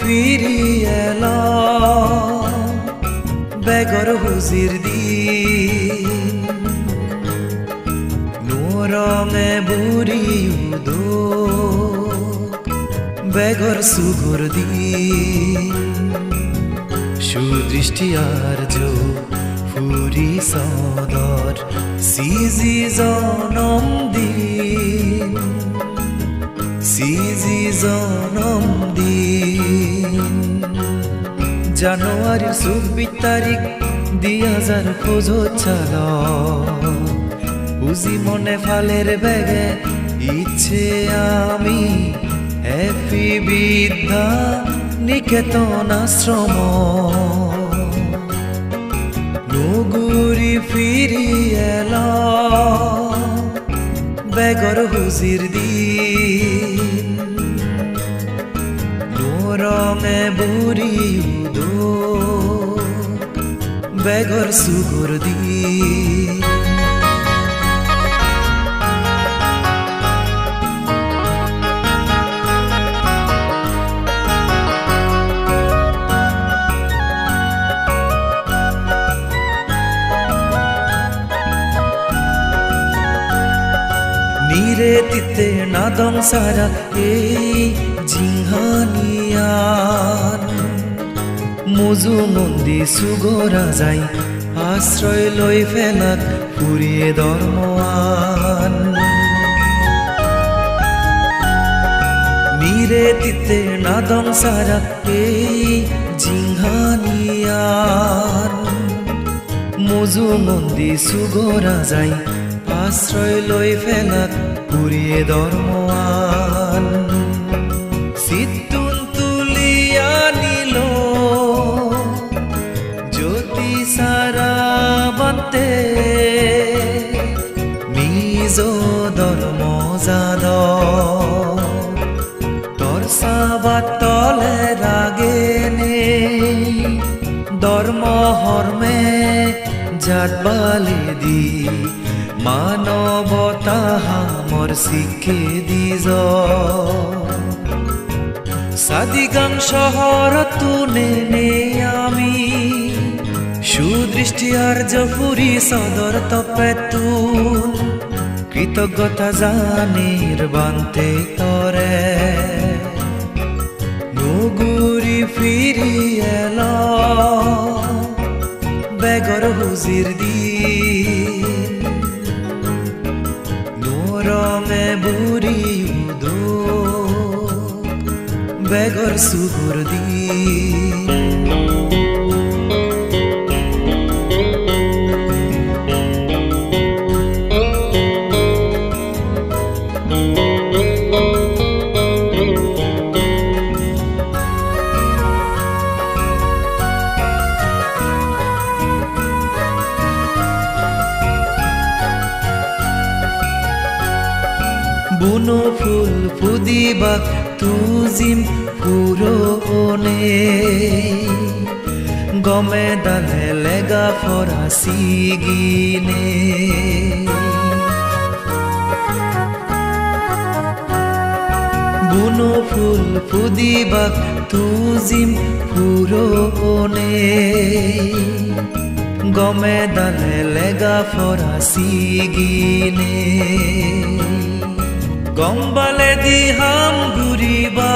ফিরি এলা বেগর হুজির দিন। নুরঙে বুড়ি উদো বেগর সুগুর দিন। সুদৃষ্টি আর্য ফুরি সদর, সিজি জনম দিন। সিজি জনম জানুয়ারির চব্বিশ তারিখ দুই হাজার খোঁজো চাল। বুঝি মনে ফালের বেগে ইচ্ছে আমি হ্যাপি বিদ্যা নিকেতন আশ্রম। নগুরি ফিরি এলা বেগর হুজির দিন। নোরঙে বুড়ি উদো বেগর সুগুর দিন নীরে তিতে নাদং সারা এই জিহানিয়ান মুজু মন্দি সুগরা যাই আশ্রয় লই ফেলাত ফুরিয়ে ধর্ময়ান নীরে তিতে নাদং সারা এই জিহানিয়ান। মজু মন্দি সুগরা যাই আশ্রয় লই ফেলাত পুরিয়ে ধর্ময়ান ধর্ম যাদ তোর সাবাত তলে রাগে নেই ধর্ম হর্মে জাত বালি দি মানবতা হামর শিখে দিজ। সাদিগাং শহর তুনে নে আমি, সুদৃষ্টি আর জফুরি সদর তপে তুন কৃতজ্ঞতা জানির বান্তে তরে। নুগুরি ফিরি এলা বেগর হুজির দি নোরমে বুড়ি উদো, বেগর সুগুর দিন। বুনো ফুল ফুদিবাক তুজিম পুরনে গমে দালে লেগা ফরাসি গিনে। বুনো ফুল ফুদিবাক তুজিম পুরনে। গমে দালে লেগা ফরাসি গিনে গম্বালে দিহাম ঘুরিবা।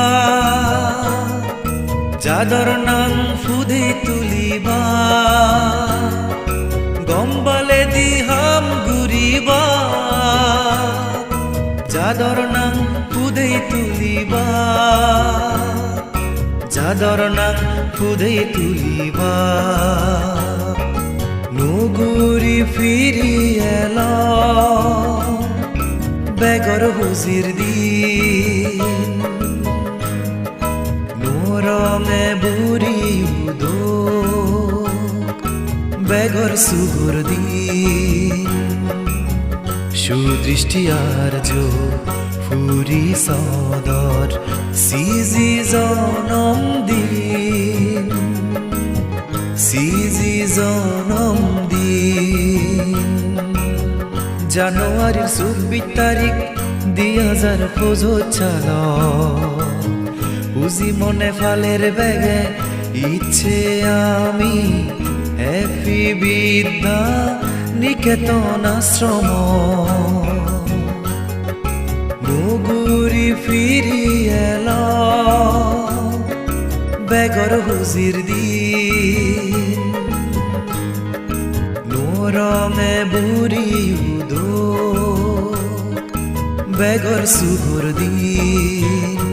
চাদর নাং ফুদে তুলিবা। গম্বালে দিহাম ঘুরিবা। চাদর নাং তুলিবা। চাদর নাং ফুদে তুলিবা। নুগুরি ফিরি এলা বেগর হুজির দিন। নোরঙে বুড়ি উদো বেগর সুগুর দিন। সুদৃষ্টি আর্য ফুরি সদর, সিজি জনম দিন সিজি জনম দিন জানুয়ারির চব্বিশ তারিখ দুই হাজার খোঁজো চাল। বুঝি মনে ফালের ব্যাগে, ইচ্ছে আমি হ্যাপি বিদ্যা নিকেতন আশ্রম। নগুরি ফিরি এল। বেগর হুজির দিন। নোরমে বুড়ি উদো বেগর সুগুর দিন।